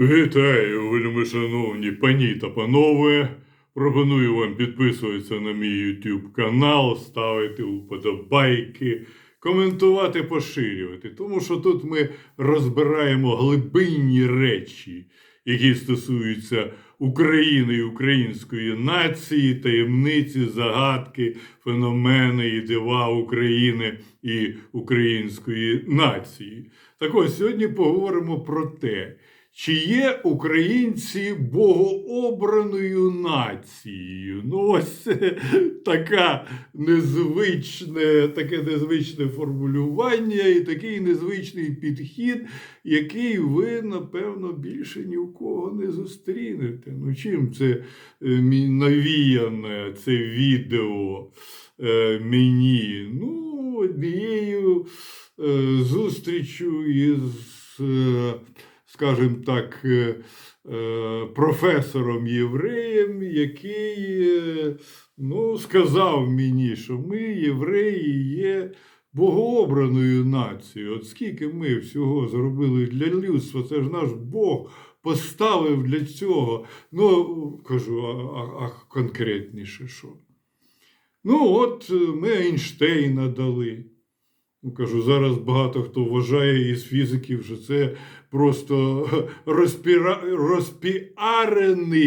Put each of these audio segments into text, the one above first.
Вітаю, вельми шановні пані та панове. Пропоную вам підписуватися на мій YouTube канал, ставити вподобайки, коментувати, поширювати. Тому що тут ми розбираємо глибинні речі, які стосуються України і української нації, таємниці, загадки, феномени і дива України і української нації. Так ось сьогодні поговоримо про те, чи є українці богообраною нацією? Ну, ось така незвичне, таке незвичне формулювання і такий незвичний підхід, який ви, напевно, більше ні у кого не зустрінете. Ну, чим це е, навіяне це відео е, мені? Ну, однією е, зустрічю із. Скажімо так, е, е, професором євреєм, який е, ну, сказав мені, що ми, євреї, є богообраною нацією. От скільки ми всього зробили для людства, це ж наш Бог поставив для цього. Ну, кажу, а, а, конкретніше що? Ну, от ми Ейнштейна дали. Ну, кажу, зараз багато хто вважає із фізиків, що це просто розпіра... розпіарений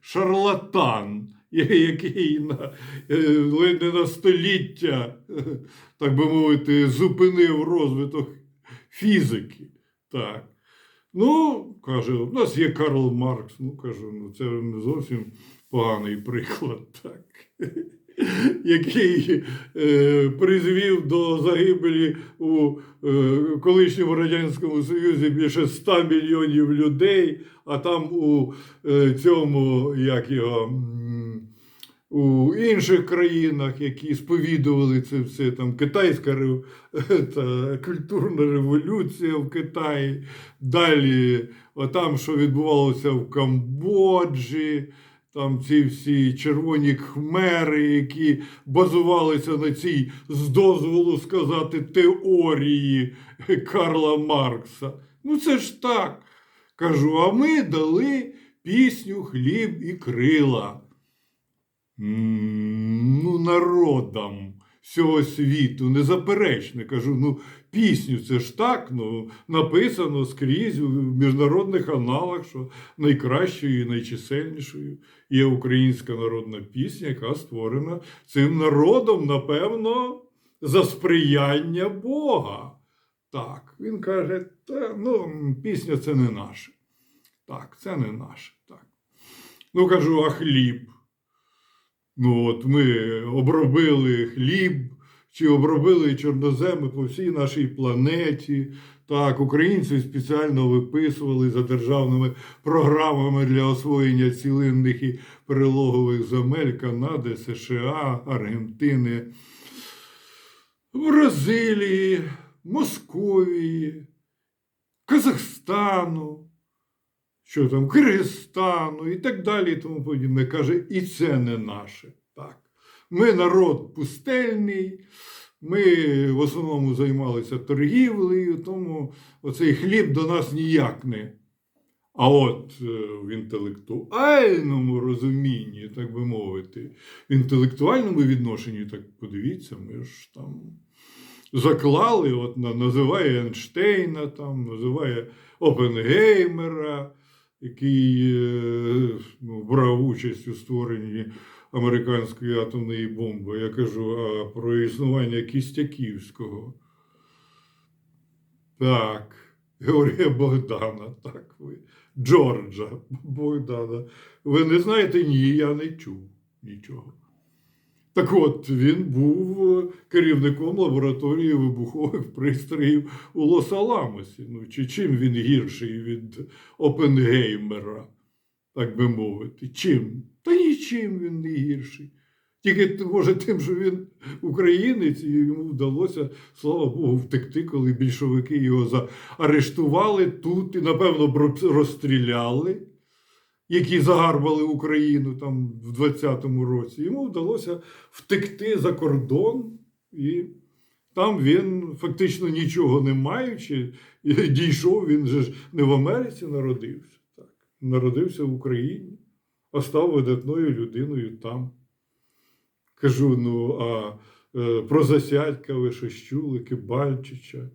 шарлатан, який на, е, ледь не на століття, так би мовити, зупинив розвиток фізики. Так. Ну, каже, у нас є Карл Маркс. Ну, кажу, ну це не зовсім поганий приклад, так. Який е, призвів до загибелі у е, колишньому Радянському Союзі більше 100 мільйонів людей, а там у е, цьому, як його, у інших країнах, які сповідували це все, там китайська рев- та, культурна революція в Китаї, далі отам, що відбувалося в Камбоджі. Там ці всі червоні хмери, які базувалися на цій, з дозволу сказати, теорії Карла Маркса. Ну це ж так. Кажу, а ми дали пісню Хліб і крила. Ну, народам всього світу, незаперечно. Кажу, ну, пісню це ж так, ну, написано скрізь у міжнародних аналах, що найкращою і найчисельнішою є українська народна пісня, яка створена цим народом, напевно, за сприяння Бога. Так, він каже, та, ну, пісня це не наше. Так, це не наше. Ну, кажу, а хліб. Ну, от ми обробили хліб чи обробили чорноземи по всій нашій планеті. Так, українці спеціально виписували за державними програмами для освоєння цілинних і перелогових земель Канади, США, Аргентини, Бразилії, Московії, Казахстану що там, Киргизстану і так далі, і тому подібне. Каже, і це не наше. Так. Ми народ пустельний, ми в основному займалися торгівлею, тому оцей хліб до нас ніяк не. А от е, в інтелектуальному розумінні, так би мовити, в інтелектуальному відношенні, так подивіться, ми ж там заклали, от називає Ейнштейна, там, називає Опенгеймера, який е, ну, брав участь у створенні американської атомної бомби. Я кажу а про існування Кістяківського. Так, Георгія Богдана, так ви. Джорджа Богдана. Ви не знаєте? Ні, я не чув нічого. Так от, він був е, керівником лабораторії вибухових пристроїв у Лос-Аламосі. Ну, чи чим він гірший від Опенгеймера, так би мовити? Чим? Та нічим він не гірший. Тільки, може, тим, що він українець, і йому вдалося, слава Богу, втекти, коли більшовики його заарештували тут і, напевно, розстріляли які загарбали Україну там в 20-му році. Йому вдалося втекти за кордон, і там він фактично нічого не маючи, дійшов, він же ж не в Америці народився. народився в Україні, а став видатною людиною там. Кажу: ну, а е, про Засядька ви щось чули, Кибальчича.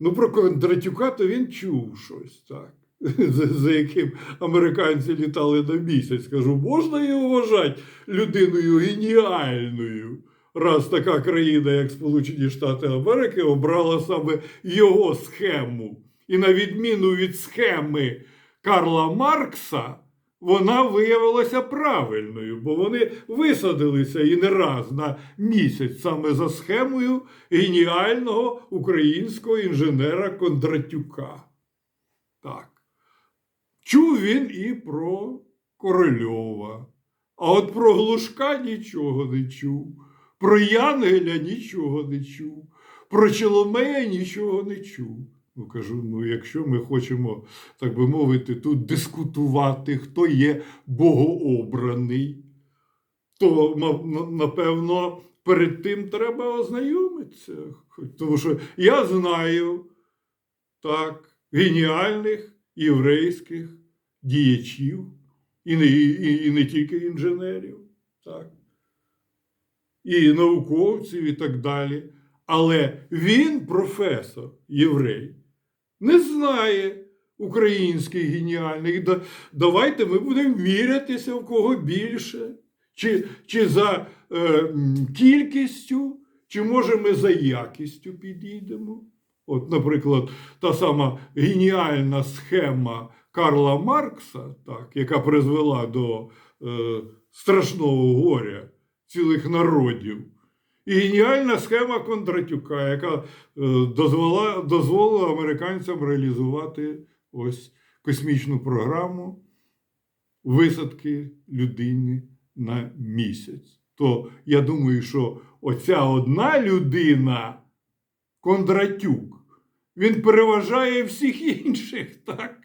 Ну, про Кондратюка то він чув щось, так. За, яким американці літали на місяць. Кажу, можна його вважати людиною геніальною, раз така країна, як Сполучені Штати Америки, обрала саме його схему. І на відміну від схеми Карла Маркса, вона виявилася правильною, бо вони висадилися і не раз на місяць саме за схемою геніального українського інженера Кондратюка. Так. Він і про Корольова. А от про Глушка нічого не чув. Про Янгеля нічого не чув. Про Челомея нічого не чув. Ну, кажу, ну якщо ми хочемо, так би мовити, тут дискутувати, хто є богообраний, то, напевно, перед тим треба ознайомитися. Тому що я знаю так, геніальних єврейських діячів, і не, і, і не тільки інженерів, так, і науковців, і так далі. Але він, професор єврей, не знає українських геніальних. Давайте ми будемо мірятися в кого більше, чи, чи за е, кількістю, чи може ми за якістю підійдемо. От, наприклад, та сама геніальна схема Карла Маркса, так, яка призвела до е, страшного горя цілих народів. І геніальна схема Кондратюка, яка е, дозвола, дозволила американцям реалізувати ось космічну програму висадки людини на місяць. То я думаю, що оця одна людина, Кондратюк, він переважає всіх інших, так,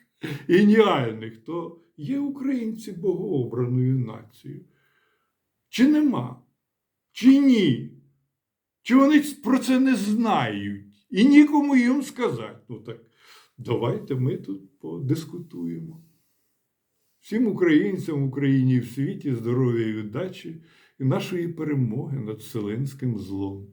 геніальних, то є українці богообраною нацією. Чи нема? Чи ні? Чи вони про це не знають і нікому їм сказати? Ну так давайте ми тут подискутуємо. Всім українцям в Україні і в світі здоров'я і удачі і нашої перемоги над вселенським злом.